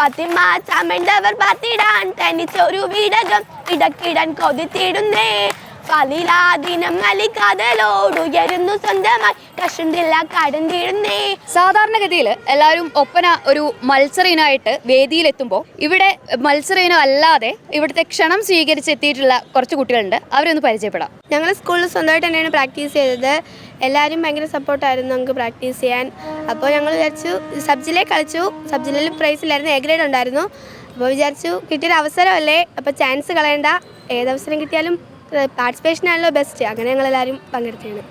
ഫാത്തിമ ചമണ്ടവർ പാത്തിടാൻ തനിച്ചൊരു വീടകം ഇടക്കിടാൻ കൊതിത്തിടുന്നേ. പലിലാദിനം മലിക്കാതലോടുയരുന്നു സ്വന്തമായി. കഷുണ്ടില്ല കടന്തിടുന്നേ സാധാരണഗതിയിൽ എല്ലാവരും ഒപ്പന ഒരു മത്സര ഇനമായിട്ട് വേദിയിലെത്തുമ്പോൾ ഇവിടെ മത്സര ഇനം അല്ലാതെ ഇവിടുത്തെ ക്ഷണം സ്വീകരിച്ച് എത്തിയിട്ടുള്ള കുറച്ച് കുട്ടികളുണ്ട്. അവരൊന്ന് പരിചയപ്പെടാം. ഞങ്ങൾ സ്കൂളിൽ സ്വന്തമായിട്ട് തന്നെയാണ് പ്രാക്ടീസ് ചെയ്തത്. എല്ലാവരും ഭയങ്കര സപ്പോർട്ടായിരുന്നു നമുക്ക് പ്രാക്ടീസ് ചെയ്യാൻ. അപ്പോൾ ഞങ്ങൾ വിചാരിച്ചു സബ് ജില്ലയിൽ കളിച്ചു. സബ് ജില്ലയിൽ പ്രൈസ് ഇല്ലായിരുന്നു. എ ഗ്രേഡ് ഉണ്ടായിരുന്നു. അപ്പോൾ വിചാരിച്ചു കിട്ടിയൊരു അവസരമല്ലേ? അപ്പോൾ ചാൻസ് കളയണ്ട. ഏതവസരം കിട്ടിയാലും പാർട്ടിസിപ്പേഷൻ ആണല്ലോ ബെസ്റ്റ് അങ്ങനെ ഞങ്ങൾ എല്ലാവരും പങ്കെടുത്തതാണ്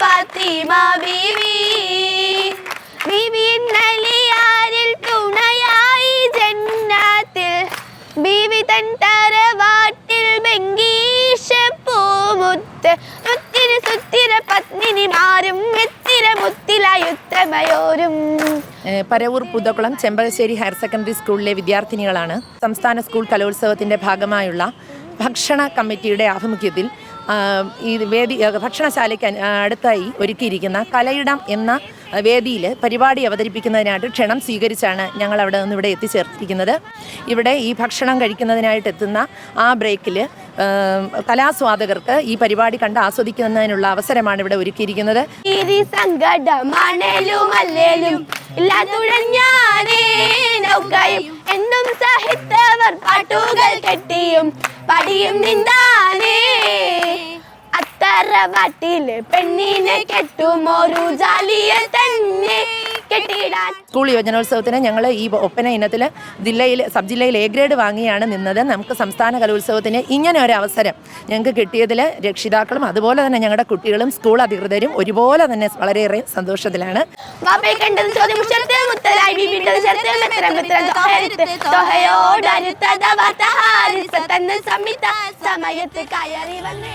ഫാത്തിമ ബീവി. ബീവിൻ നലിയാരിൽ തുണയായി ജന്നാത്തിൽ. ബീവി തൻ തറവാട്ടിൽ ബംഗീഷ പൂമുത്ത്. മുത്തിന് സുത്തിര പത്നിനി മാറും എത്തിര മുത്തിലായുത്തമയോരും ഏഹ് പരവൂർ പുതക്കുളം ചെമ്പകശ്ശേരി ഹയർ സെക്കൻഡറി സ്കൂളിലെ വിദ്യാർത്ഥിനികളാണ് സംസ്ഥാന സ്കൂൾ കലോത്സവത്തിന്റെ ഭാഗമായുള്ള ഭക്ഷണ കമ്മിറ്റിയുടെ ആഭിമുഖ്യത്തിൽ ഈ വേദി ഭക്ഷണശാലയ്ക്ക് അടുത്തായി ഒരുക്കിയിരിക്കുന്ന കലയിടം എന്ന വേദിയിൽ പരിപാടി അവതരിപ്പിക്കുന്നതിനായിട്ട് ക്ഷണം സ്വീകരിച്ചാണ് ഞങ്ങൾ അവിടെ നിന്ന് ഇവിടെ എത്തിച്ചേർത്തിരിക്കുന്നത്. ഇവിടെ ഈ ഭക്ഷണം കഴിക്കുന്നതിനായിട്ട് എത്തുന്ന ആ ബ്രേക്കിൽ കലാസ്വാദകർക്ക് ഈ പരിപാടി കണ്ട് ആസ്വദിക്കുന്നതിനുള്ള അവസരമാണ് ഇവിടെ ഒരുക്കിയിരിക്കുന്നത്. എന്നും സഹിത്തവർ പാട്ടുകൾ കെട്ടിയും പടിയും നിന്താനേ അത്തറ വാട്ടിലെ പെണ്ണിനെ കെട്ടും ഒരു ജാലിയെ തന്നെ. സ്കൂൾ യുവജനോത്സവത്തിന് ഞങ്ങൾ ഈ ഒപ്പന ഇനത്തിൽ ജില്ലയിൽ സബ് ജില്ലയിൽ എ ഗ്രേഡ് വാങ്ങിയാണ് നിന്നത്. നമുക്ക് സംസ്ഥാന കലോത്സവത്തിന് ഇങ്ങനെ ഒരു അവസരം ഞങ്ങൾക്ക് കിട്ടിയതിൽ രക്ഷിതാക്കളും അതുപോലെ തന്നെ ഞങ്ങളുടെ കുട്ടികളും സ്കൂൾ അധികൃതരും ഒരുപോലെ തന്നെ വളരെയേറെ സന്തോഷത്തിലാണ്. സമയത്ത് കയറി വന്നേ.